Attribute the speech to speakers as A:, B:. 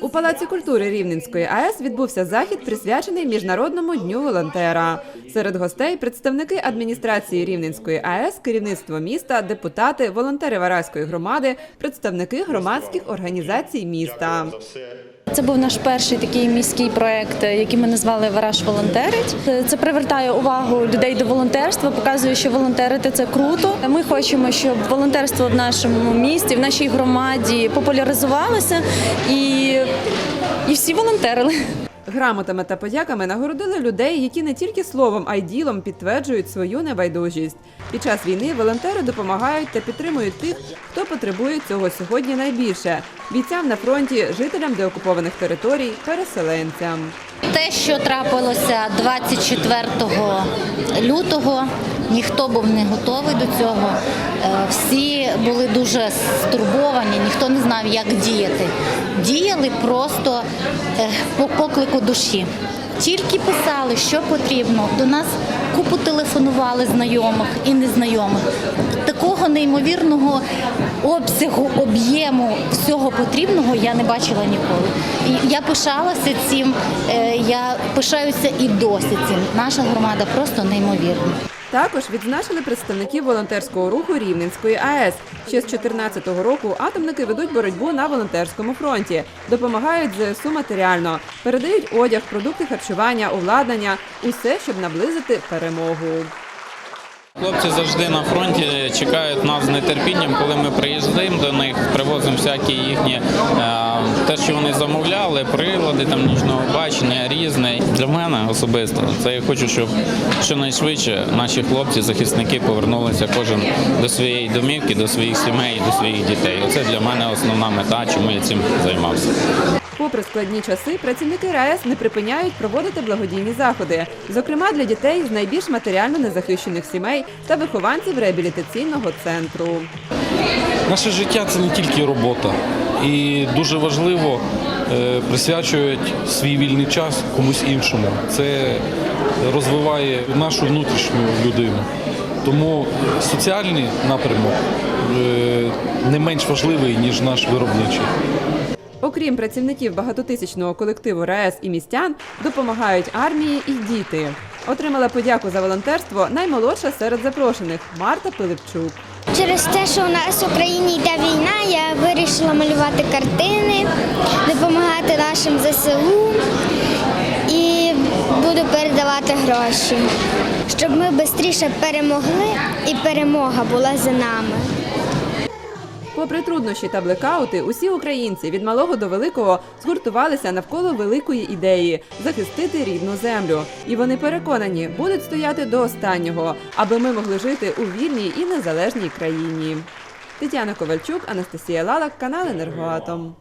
A: У Палаці культури Рівненської АЕС відбувся захід, присвячений Міжнародному дню волонтера. Серед гостей представники адміністрації Рівненської АЕС, керівництво міста, депутати, волонтери Вараської громади, представники громадських організацій міста.
B: Це був наш перший такий міський проект, який ми назвали Вараш волонтерить. Це привертає увагу людей до волонтерства, показує, що волонтерити це круто. Ми хочемо, щоб волонтерство в нашому місті, в нашій громаді популяризувалося і, і всі волонтерили.
A: Грамотами та подяками нагородили людей, які не тільки словом, а й ділом підтверджують свою небайдужість. Під час війни волонтери допомагають та підтримують тих, хто потребує цього сьогодні найбільше бійцям на фронті, жителям деокупованих територій, переселенцям.
C: Те, що трапилося 24 лютого, ніхто був не готовий до цього. Е, Всі були дуже стурбовані, ніхто не знав, як діяти. Діяли просто е, по поклику душі. Тільки писали, що потрібно. До нас купу телефонували знайомих і незнайомих. Такого неймовірного обсягу, об'єму всього потрібного я не бачила ніколи. І я пишалася цим, е, я пишаюся і досі цим. Наша громада просто неймовірна.
A: Також відзначили представників волонтерського руху Рівненської АЕС. Ще з 2014 року атомники ведуть боротьбу на волонтерському фронті, допомагають ЗСУ матеріально, передають одяг, продукти харчування, обладнання усе, щоб наблизити перемогу.
D: Хлопці завжди на фронті чекають нас з нетерпінням, коли ми приїжджаємо до них, привозимо всякі їхні е, те, що вони замовляли, прилади там нічного бачення, різне. Для мене особисто це я хочу, щоб щонайшвидше наші хлопці, захисники повернулися кожен до своєї домівки, до своїх сімей, до своїх дітей. Оце для мене основна мета, чому я цим займався.
A: Попри складні часи, працівники РаЕС не припиняють проводити благодійні заходи, зокрема для дітей з найбільш матеріально незахищених сімей та вихованців реабілітаційного центру.
E: Наше життя це не тільки робота. І дуже важливо е, присвячувати свій вільний час комусь іншому. Це розвиває нашу внутрішню людину. Тому соціальний напрямок е, не менш важливий, ніж наш виробничий.
A: Окрім працівників багатотисячного колективу РаЕС і містян, допомагають армії і діти. Отримала подяку за волонтерство наймолодша серед запрошених Марта Пилипчук.
F: Через те, що у нас в Україні йде війна, я вирішила малювати картини, допомагати нашим ЗСУ і буду передавати гроші, щоб ми швидше перемогли і перемога була за нами.
A: Попри труднощі та блекаути, усі українці від малого до великого згуртувалися навколо великої ідеї захистити рідну землю. І вони переконані, будуть стояти до останнього, аби ми могли жити у вільній і незалежній країні. Тетяна Ковальчук, Анастасія Лалак, канал Енергоатом.